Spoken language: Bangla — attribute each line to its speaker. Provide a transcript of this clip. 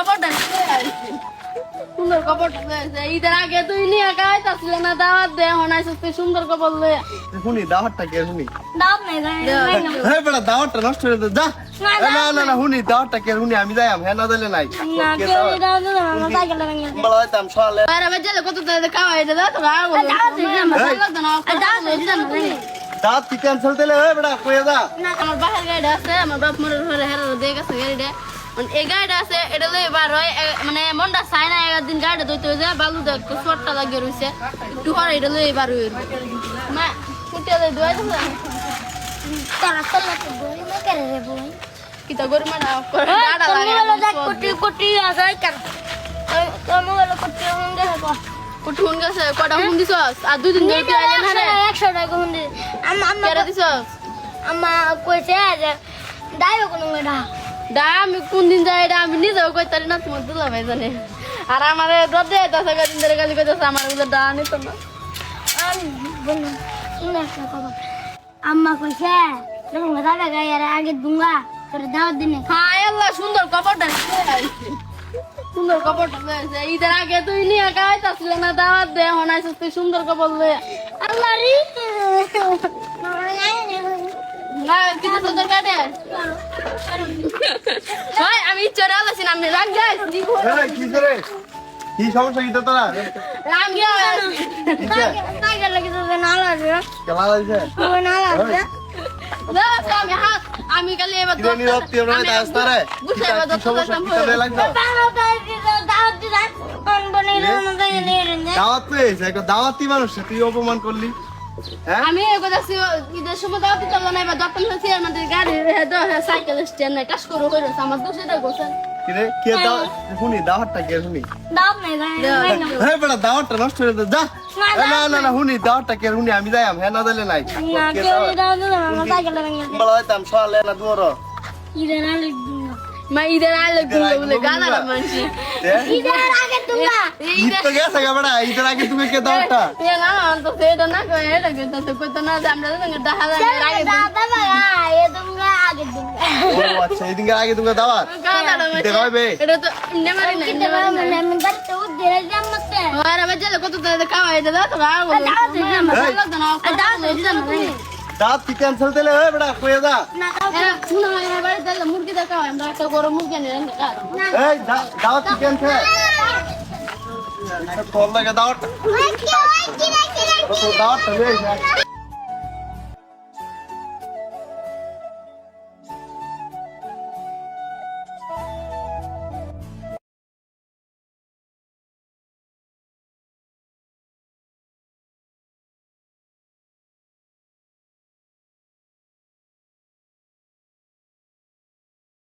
Speaker 1: কাপড়টা সুন্দর কাপড়টা লয়েছে ঈদের আগে তুই নিয়ে গায়ে আসলে না দাওয়াত দে হনাই তুই সুন্দর কাপড় লয়ে।
Speaker 2: শুনি দাওয়াতটা কে শুনি?
Speaker 3: দাওয়াত নাই ভাই
Speaker 2: হ্যাঁ বেটা দাওয়াতটা নষ্ট হয়ে যা।
Speaker 3: না,
Speaker 2: না না শুনি দাওয়াতটা কে শুনি? আমি যাই হ্যাঁ না দিলে নাই।
Speaker 3: না কেউ দাওয়াত? না আমার সাইকেল ভেঙে
Speaker 2: বলা হইতাম সকালে।
Speaker 1: আরে বাজে কত তাদের খাওয়া এটা দাও তো ভালো
Speaker 3: দাওয়াত দিল দাওয়াত দিল না
Speaker 2: কি ক্যান্সেল দিলে? হ্যাঁ বেটা কইয়া যা।
Speaker 1: আমার বাসার গাড়িটা আছে আমার বাপ মরের ঘরে হেরার দিয়ে গেছে গাড়িটা। এই গাড়িটা আছে এটা লই বার হয়। এ- মানে মনটা চাই না গাড়িটা হয়েছে বালু দেখ শর্টটা লাগিয়ে রয়েছে একটু এটা হয়ে মা
Speaker 3: তারা তো বই না করে রে বই। কইছে যে দাইও কোনো মেডা
Speaker 1: দা আমি কোন দিন যাই এটা আমি নিজেও কইতারি না তোমার দুলা ভাই জানে। আর আমার রদে দশা দিন ধরে গালি কইতাছে আমার ওগুলো দা নিত না।
Speaker 3: আম্মা কইছে যখন দাদা গায়ে আগে দুঙ্গা তোর দাওয়াত দিনে।
Speaker 1: হায় আল্লাহ সুন্দর কাপড়টা সুন্দর কাপড়টা লয়েছে ঈদের আগে তুই নিয়ে আসলে না দাওয়াত দে হনাই তুই সুন্দর কাপড় লয়ে
Speaker 3: আল্লাহ রে
Speaker 1: আমি চলে আলাসি না আমি রাগ যাই
Speaker 2: এই, কি করে কি সমস্যা কি তোরা
Speaker 1: রাম গিয়া
Speaker 3: টাইগার লাগে তো না লাগে
Speaker 2: কেলা লাগছে
Speaker 3: না
Speaker 1: আমি কালি এবার
Speaker 3: দাওয়াত
Speaker 2: দাওয়াত পেয়েছে একটা দাওয়াতি মানুষ তুই অপমান করলি
Speaker 1: আমি এবার যাচ্ছি ঈদের সময় দাওয়াত দিতে না এবার দপ্তর হয়েছে আমাদের গাড়ি সাইকেল স্ট্যান্ড নাই টাস করে হয়ে গেছে আমার দোষে এটা গোছেন
Speaker 2: কিরে কে দাওয়াত শুনি দাওয়াতটা কে শুনি?
Speaker 3: দাওয়াত নাই ভাই
Speaker 2: হ্যাঁ বেটা দাওয়াতটা নষ্ট হয়ে যা।
Speaker 3: না,
Speaker 2: না না না শুনি দাওয়াতটা কে শুনি? আমি যাই হ্যাঁ না দিলে নাই।
Speaker 3: না কেউ দাওয়াত? না সাইকেল ভেঙে গেছে।
Speaker 2: হইতাম সকালে না দুয়ার
Speaker 3: ইরে না। লিখ
Speaker 1: মা ঈদের আলে গুলো বলে গানা মানছি
Speaker 3: ঈদের আগে তোমরা
Speaker 2: ঈদ তো গেছে গা বেটা ঈদের আগে তুমি কে দাওয়াতটা
Speaker 1: এ না তো সেটা না কই এটা কিন্তু তো কই তো না যে আমরা তো দেখা যায় আগে
Speaker 3: দাদা বাবা এ তোমরা আগে তোমরা
Speaker 2: ও আচ্ছা এই দিনকার আগে তুমি দাওয়াত
Speaker 1: গানা
Speaker 2: ঈদে কবে
Speaker 1: এটা তো নেমারি না
Speaker 3: কিতে বাবা মানে আমি বাচ্চা ও দিয়ে যাম মতে
Speaker 1: আরে বাজে কত তাদের খাওয়া এটা দাও তো ভালো
Speaker 3: দাওয়াত দিল না দাওয়াত
Speaker 2: কি ক্যান্সেল দিলে হ্যাঁ বেটা? কইয়া যা।
Speaker 1: বাড়ি দিলে মুরগি দেখা হয় আমরা একটা গরম মুরগি
Speaker 2: এই দা- কি ক্যান্সেল তোর লাগে দাঁত
Speaker 3: ওই